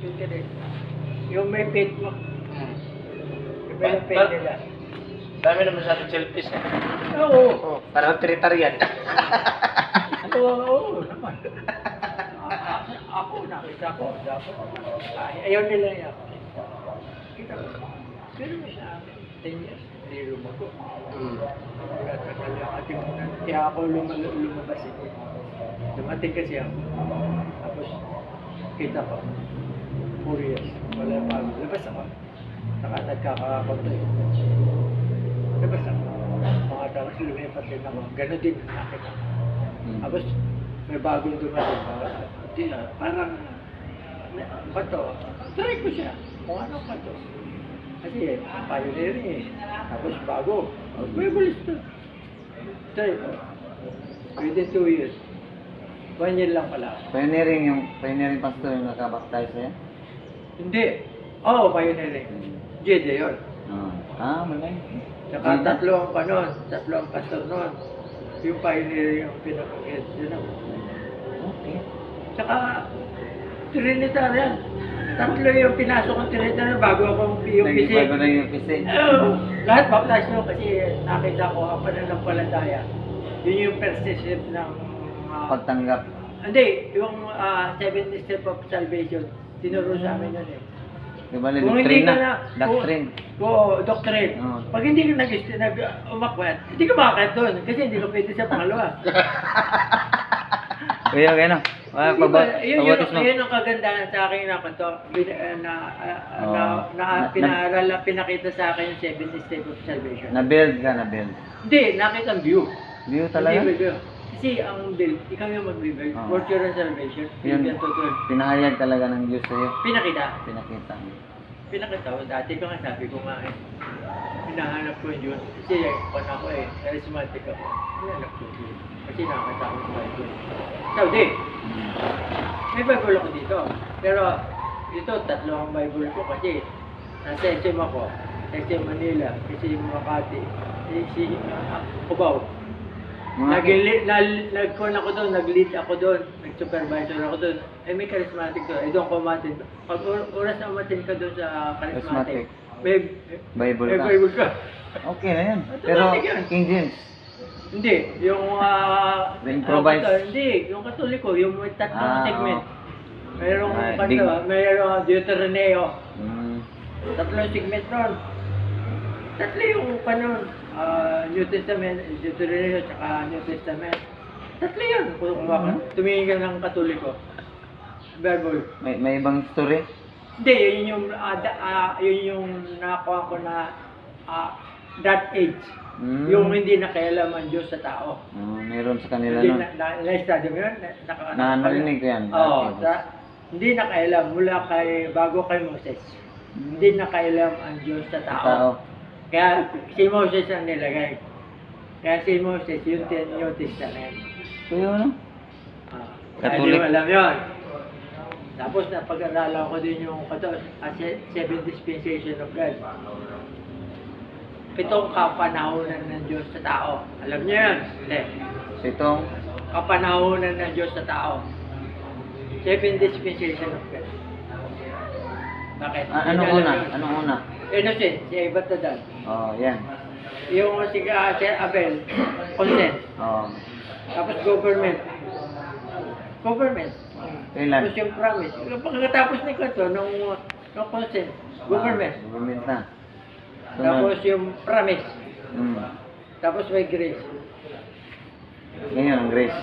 Din. Yung may pin mo. Hmm. Yung may Ba- pin ba- nila. Dami naman sa ating selfies eh. Oo. Oh, parang tritarian. Oo, oo naman. A- a- Ako, nakita ko. Dapat. Ay, ayaw nila ako. Kita ko. Pero sa akin, 10 years, hindi lumago. Hmm. Nagtagal yung ating Kaya ako lumal lumabas eh. Dumating kasi ako. Tapos, kita ko. 4 years. Wala pa. Labas ako. Saka nagkakakonto eh. Labas ako. Mga tapos lumipat din ako. Ganon din nakita ko. Tapos, may bagong dumating. Parang, parang, ba to? Try ko siya. Kung ano pa to. Kasi, pioneering eh. Tapos bago. Oh, may bulis to. Try ko. Within two years. One year lang pala. Pioneering yung pioneering pastor yung nakabaptize sa'yo? Hindi. Oo, oh, pioneering. Jede yun. Ah, ah malay. Saka tatlo ang kanon. Tatlo ang pastor nun. Yung pioneering yung pinakagit. Yun ang Okay. Tsaka, Trinitarian. Tatlo yung pinasok ng Trinitarian bago akong PUPC. Nagbago na yung PC. Oo. lahat baptized nyo kasi nakita ko ang pananampalataya. Yun yung first step ng... ah, Pagtanggap. Hindi, yung uh, seven step of salvation. Tinuro sa amin yun eh. Di ba Kung hindi ka na? na... Doctrine. Oo, doctrine. Oo. Pag hindi ka nag, nag umakwat, hindi ka makakit doon kasi hindi ka pwede sa pangalawa. Kuya, kaya na. Ah, Di paba, ba, yun, yun, pabatis mo. yun ang kagandahan sa akin na kanto, bin, eh, na, ah, Oo. na, na, Na- pinaaral, na, pinakita sa akin yung seven step of salvation. Na-build ka, na-build. Hindi, nakita ang view. View talaga? Hindi, view. Kasi ang build, ikaw yung mag-build. Oo. Work your salvation. Yun. Yung totoo. Pinahayag talaga ng Diyos sa'yo. Pinakita. Pinakita. Pinakita ko. Dati ko nga sabi ko nga eh. Hinahanap ko yung Diyos. Kasi eh, kung ako eh, charismatic ako. Hinahanap ko yung Diyos. Kasi nakakasama sa Bible. Saudi, Hmm. may Bible ako dito. Pero dito, tatlo ang Bible ko kasi nasa SM ako. SM Manila, kasi Makati, si uh, Cubao. Mga- Nag- nag, nag-con ako doon, nag-lead ako doon, nag-supervisor ako doon. Eh, may charismatic doon. Eh, doon ko umatin. Pag or- oras na umatin ka doon sa charismatic, Charismatic. may, Bible may ka. Bible ka. Okay na yan. Automatic Pero yan. King James. Hindi, yung... Uh, The improvised. hindi, yung katoliko, yung may tatlong Ah, segment. Mayroong Ah, kanto, dig- mayroong Deuteronomio. Mm. Tatlong segment ron. Tatlo yung kanon. ah, New Testament, Deuteronomio, tsaka New Testament. Tatlo yun. Kung kumaka, tumingin ka ng katoliko. Bible. May, may ibang story? Hindi, yun yung, ah, da- ah, yun yung nakakuha ko na ah, that age. Mm. Yung hindi nakialam ang Diyos sa tao. Ah, meron sa kanila Hindi nun. na, na, na-study mo yun? Na, naka, Na, narinig ko yan. Oo. Dati. sa, hindi nakailam mula kay, bago kay Moses. Hindi nakailam ang Diyos sa Sa tao. Kaya si Moses ang nilagay. Kaya si Moses, yung ten, New Testament. Kuya, ano? Ah, Catholic. Hindi mo alam yun. Tapos napag-aralan ko din yung kato, ah, se- seven dispensation of God. Pitong kapanahonan ng Diyos sa tao. Alam niyo yan? Hindi. Itong, Kapanahonan ng Diyos sa tao. Seven dispensation of God. Bakit? ah, Hindi anong alam una? yun. Anong una? Innocent, si Ibat Tadan. Oh, yan. Yung si uh, si Abel, consent. Oh. Tapos government. Government. Kailan? Tapos yung promise. Pagkatapos ni Kato, nung, nung consent, government. Ah, government na. Tapos yung promise. Mm. Tapos may grace. Ngayon, ang grace.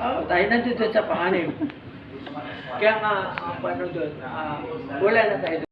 Oh, tayo nandito sa panganib. Kaya nga, ang paano doon, ah, wala na tayo